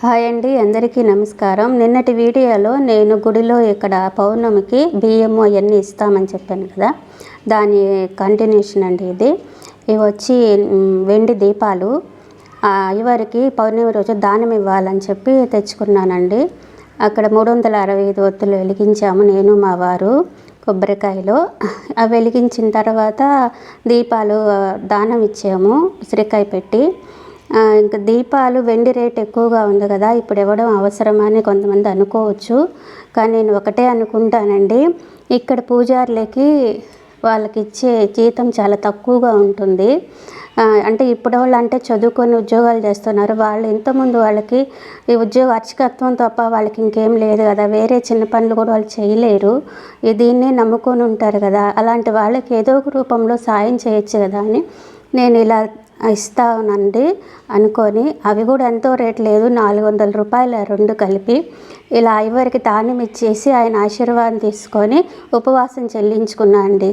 Hi అండి అందరికీ నమస్కారం. నిన్నటి వీడియోలో నేను గుడిలో ఇక్కడ పౌర్ణమికి బియ్యము అవన్నీ ఇస్తామని చెప్పాను కదా. దాని కంటిన్యూషన్ అండి ఇది. ఇవి వచ్చి వెండి దీపాలు. ఆ అయ్యవారికి పౌర్ణమి రోజు దానం ఇవ్వాలని చెప్పి తెచ్చుకున్నానండి. అక్కడ మూడు వందల అరవై ఐదు ఒత్తులు వెలిగించాము నేను మా వారు కొబ్బరికాయలు. అవి వెలిగించిన తర్వాత దీపాలు దానం ఇచ్చాము ఉసిరికాయ పెట్టి. ఇంకా దీపాలు వెండి రేట్ ఎక్కువగా ఉంది కదా ఇప్పుడు ఇవ్వడం అవసరమని కొంతమంది అనుకోవచ్చు. కానీ నేను ఒకటే అనుకుంటానండి ఇక్కడ పూజారులకి వాళ్ళకి ఇచ్చే జీతం చాలా తక్కువగా ఉంటుంది. అంటే ఇప్పుడు వాళ్ళు అంటే చదువుకొని ఉద్యోగాలు చేస్తున్నారు వాళ్ళు ఇంతకుముందు వాళ్ళకి ఈ ఉద్యోగ అర్చకత్వం తప్ప వాళ్ళకి ఇంకేం లేదు కదా వేరే చిన్న పనులు కూడా వాళ్ళు చేయలేరు. దీన్నే నమ్ముకొని ఉంటారు కదా అలాంటి వాళ్ళకి ఏదో ఒక రూపంలో సాయం చేయొచ్చు కదా అని నేను ఇలా ఇస్తానండి అనుకొని. అవి కూడా ఎంతో రేట్ లేదు నాలుగు వందల రూపాయలు రెండు కలిపి. ఇలా ఐవరికి తానం ఇచ్చేసి ఆయన ఆశీర్వాదం తీసుకొని ఉపవాసం చెల్లించుకున్నా అండి.